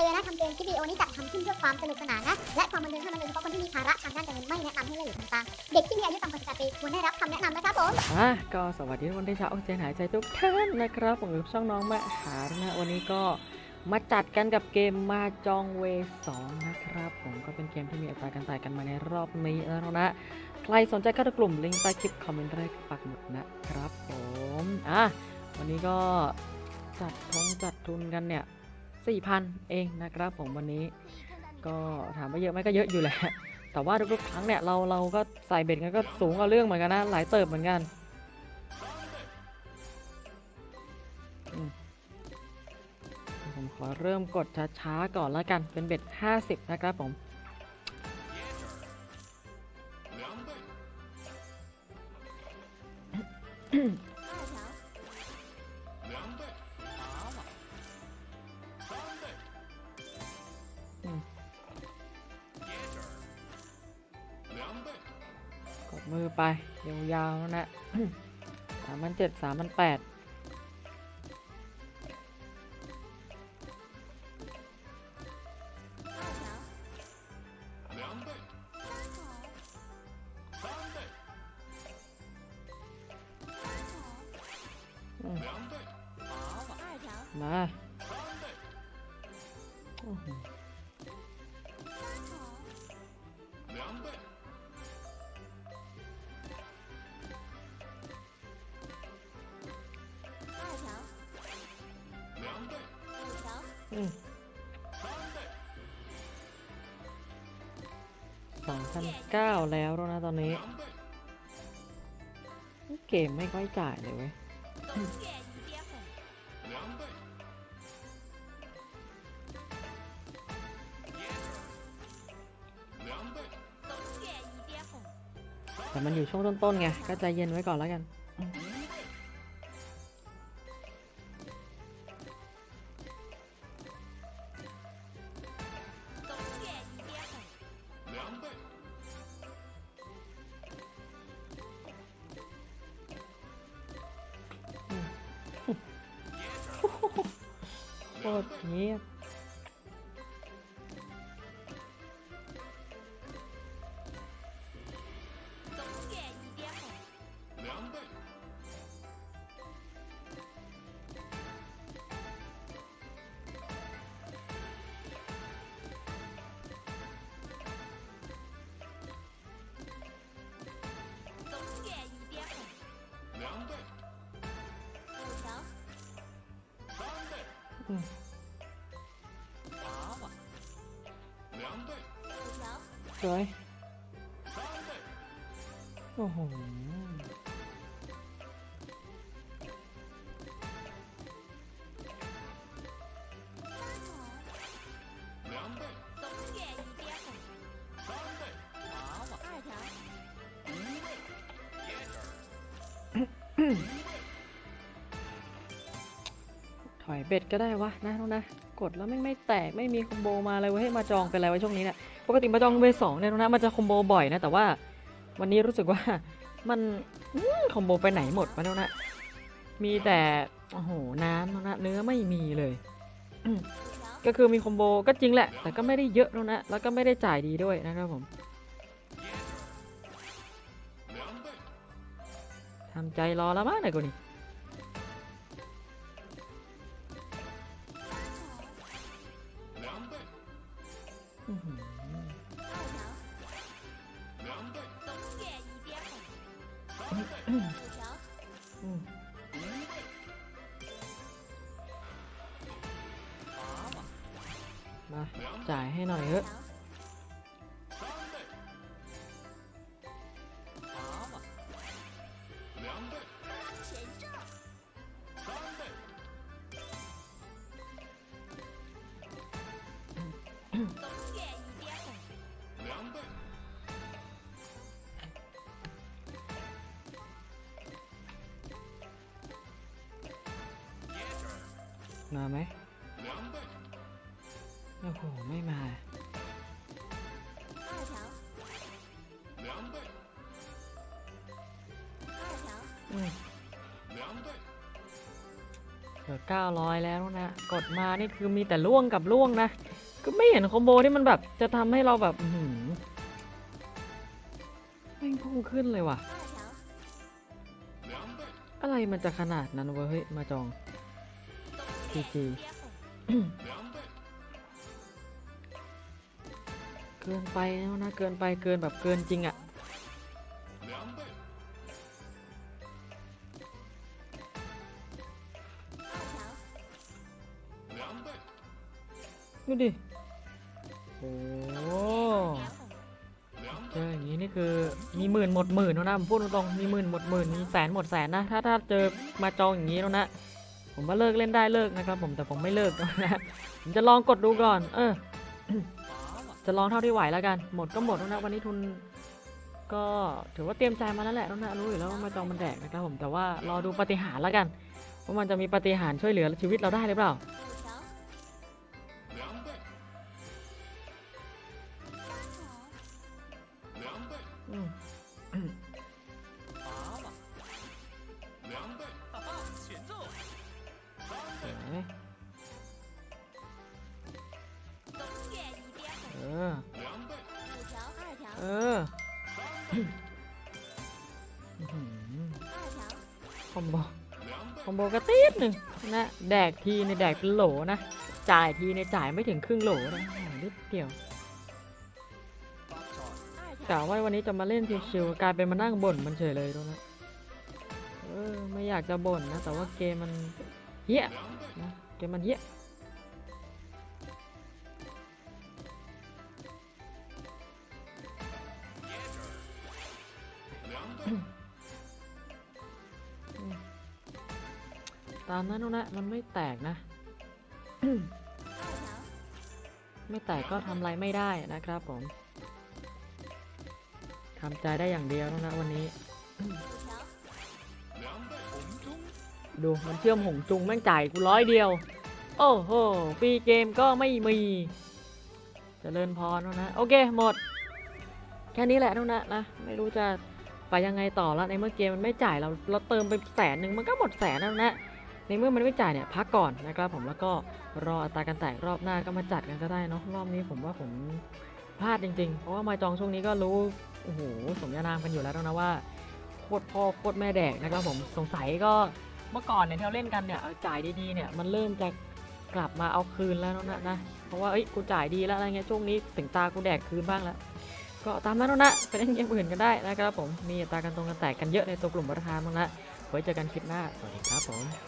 ตือนนะคำเตือนคลิปวิดีโอนี้จัดทำขึ้นเพื่อความสนุกสนานนะ และความบันเทิงเท่านั้นโดยเฉพาะคนที่มีภาระทางด้านการเงินไม่แนะนำให้เล่นหรือทำตาม เด็กที่มีอายุต่ำกว่า18ปีควรได้รับคำแนะนำนะครับผม อะก็สวัสดีทุกคนที่ชาวออกเจนหายใจทุกท่านนะครับผมกับช่องน้องแม่หานะวันนี้ก็มาจัดกันกับเกมมาจองเวสองนะครับ ผมก็เป็นเกมที่มีอัตราการจ่ายกันมาในรอบนี้แล้วนะ ใครสนใจเข้ากลุ่มลิงก์ใต้คลิปคอมเมนต์แรกปักหมุดนะครับผมอะวันนี้ก็จัดทงจัดทุนกันเนี่ย 4,000 เองนะครับผมวันนี้ก็ถามว่าเยอะไหมก็เยอะอยู่แหละ แต่ว่าทุกๆครั้งเนี่ยเราเราก็ใส่เบ็ดกันก็สูงกว่าเรื่องเหมือนกันนะหลายเติบเหมือนกันผมขอเริ่มกดช้าๆก่อนแล้วกันเป็นเบ็ด 50 นะครับผมกดมื อไปยาวๆนะสามพันเจ็ดสามพันแปดมา สองพันเก้าแล้วนะตอนนี้ เกมไม่ค่อยจ่ายเลยเว้ยแต่มันอยู่ช่วงต้นๆไง ก็ใจเย็นไว้ก่อนแล้วกัน โคต สวยโอ้โหถอยเบ็ดก็ได้วะนะน้องนะ กดแล้วไม่ไม่แตกไม่มีคอมโบมาเลยเว้ยให้มาจองเป็นอะไรไว้ช่วงนี้เนี่ยปกติมาจองเวสองเนี่ยนะมันจะคอมโบบ่อยนะแต่ว่าวันนี้รู้สึกว่ามันอมคอมโบไปไหนหมดวะเน้องนะมีแต่โอ้โหน้ำน้องนะเนื้อไม่มีเลยก็คือมีคอมโบก็จริงแหละ แต่ก็ไม่ได้เยอะน้องนะแล้วก็ไม่ได้จ่ายดีด้วยนะครับผมทำใจรอแล้วมั้งไหนกูนี่ มา จ่ายให้หน่อยเถอะ มาไหมโอ้โห ไม่มาอืมโหเหลือ900 แล้วนะ กดมานี่คือมีแต่ล่วงกับล่วงนะ ก็ไม่เห็นคอมโบที่มันแบบจะทำให้เราแบบหือแม่งพุ่งขึ้นเลยว่ะ อะไรมันจะขนาดนั้นเฮ้ยมาจอง จีจีเกินไปแล้วนะ เกินไปเกินแบบเกินจริงอะ่ะดูดิ โอ้เจออย่างนี้นี่คือมีหมื่นหมดหมื่นแล้วนะผมพูดตรงๆมีหมื่นหมดหมื่นมีแสนหมดแสนนะ ถ้าถ้าเจอมาจองอย่างนี้แล้วนะ ผมว่าเลิกเล่นได้เลิกนะครับ ผมแต่ผมไม่เลิกนะผมจะลองกดดูก่อน เออ จะลองเท่าที่ไหวแล้วกัน หมดก็หมดแล้วนะวันนี้ทุน ก็ถือว่าเตรียมใจมาแล้วแหละแล้วนะรู้อยู่แล้วว่ามาจองมันแดกนะครับ ผมแต่ว่ารอดูปฏิหารแล้วกันว่ามันจะมีปฏิหารช่วยเหลือชีวิตเราได้หรือเปล่าอืม อมโบคอมโบกระติดหนึ่งนะแดกทีในแดกเป็นโหลนะ จ่ายทีในจ่ายไม่ถึงครึ่งโหลนะนิดเดียวกะว่าวันนี้จะมาเล่นชิวๆกลายเป็นมานั่งบ่นมันเฉยเลยตรงนั้นเออไม่อยากจะบ่นนะ แต่ว่าเกมมันเฮี้ยนะเกมมันเฮี้ย ตามนั้นนะมันไม่แตกนะ ไม่แตกก็ทำอะไรไม่ได้นะครับผมทำใจได้อย่างเดียวนะวันนี้ ดูมันเชื่อมหงจุงแม่งจ่ายกูร้อยเดียว โอ้โหฟรีเกมก็ไม่มีจเจริญพรแล้วนะ โอเค หมด แค่นี้แหละทุกนะนะ ไม่รู้จะไปยังไงต่อล้วในเมื่อเกมมันไม่จ่ายเราเราเติมไปแสนหนึ่งมันก็หมดแสนแล้วนะ ในเมื่อมันไม่จ่ายเนี่ยพักก่อนนะครับผมแล้วก็รออัตราการแตกรอบหน้าก็มาจัดกันก็ได้เนาะรอบนี้ผมว่าผมพลาดจริงๆ เพราะว่ามาจองช่วงนี้ก็รู้โอ้โหสมญานามกันอยู่แล้วนะว่าโคตรพ่อโคตรแม่แดกนะครับผมสงสัยก็เมื่อก่อนเนี่ยที่เราเล่นกันเนี่ยจ่ายดีๆเนี่ยมันเริ่มจะกลับมาเอาคืนแล้วนะนะเพราะว่าเอ้ยกูจ่ายดีแล้วอะไรเงี้ยช่วงนี้ถึงตากูแดกคืนบ้างแล้วก็ตามนั้นนะไปเล่นเกมอื่นกันได้นะครับผมมีตาการตรงกันแตกกันเยอะในตัวกลุ่มวัฒนธรรมบ้างละไว้เจอกันคลิปหน้า สวัสดีครับผม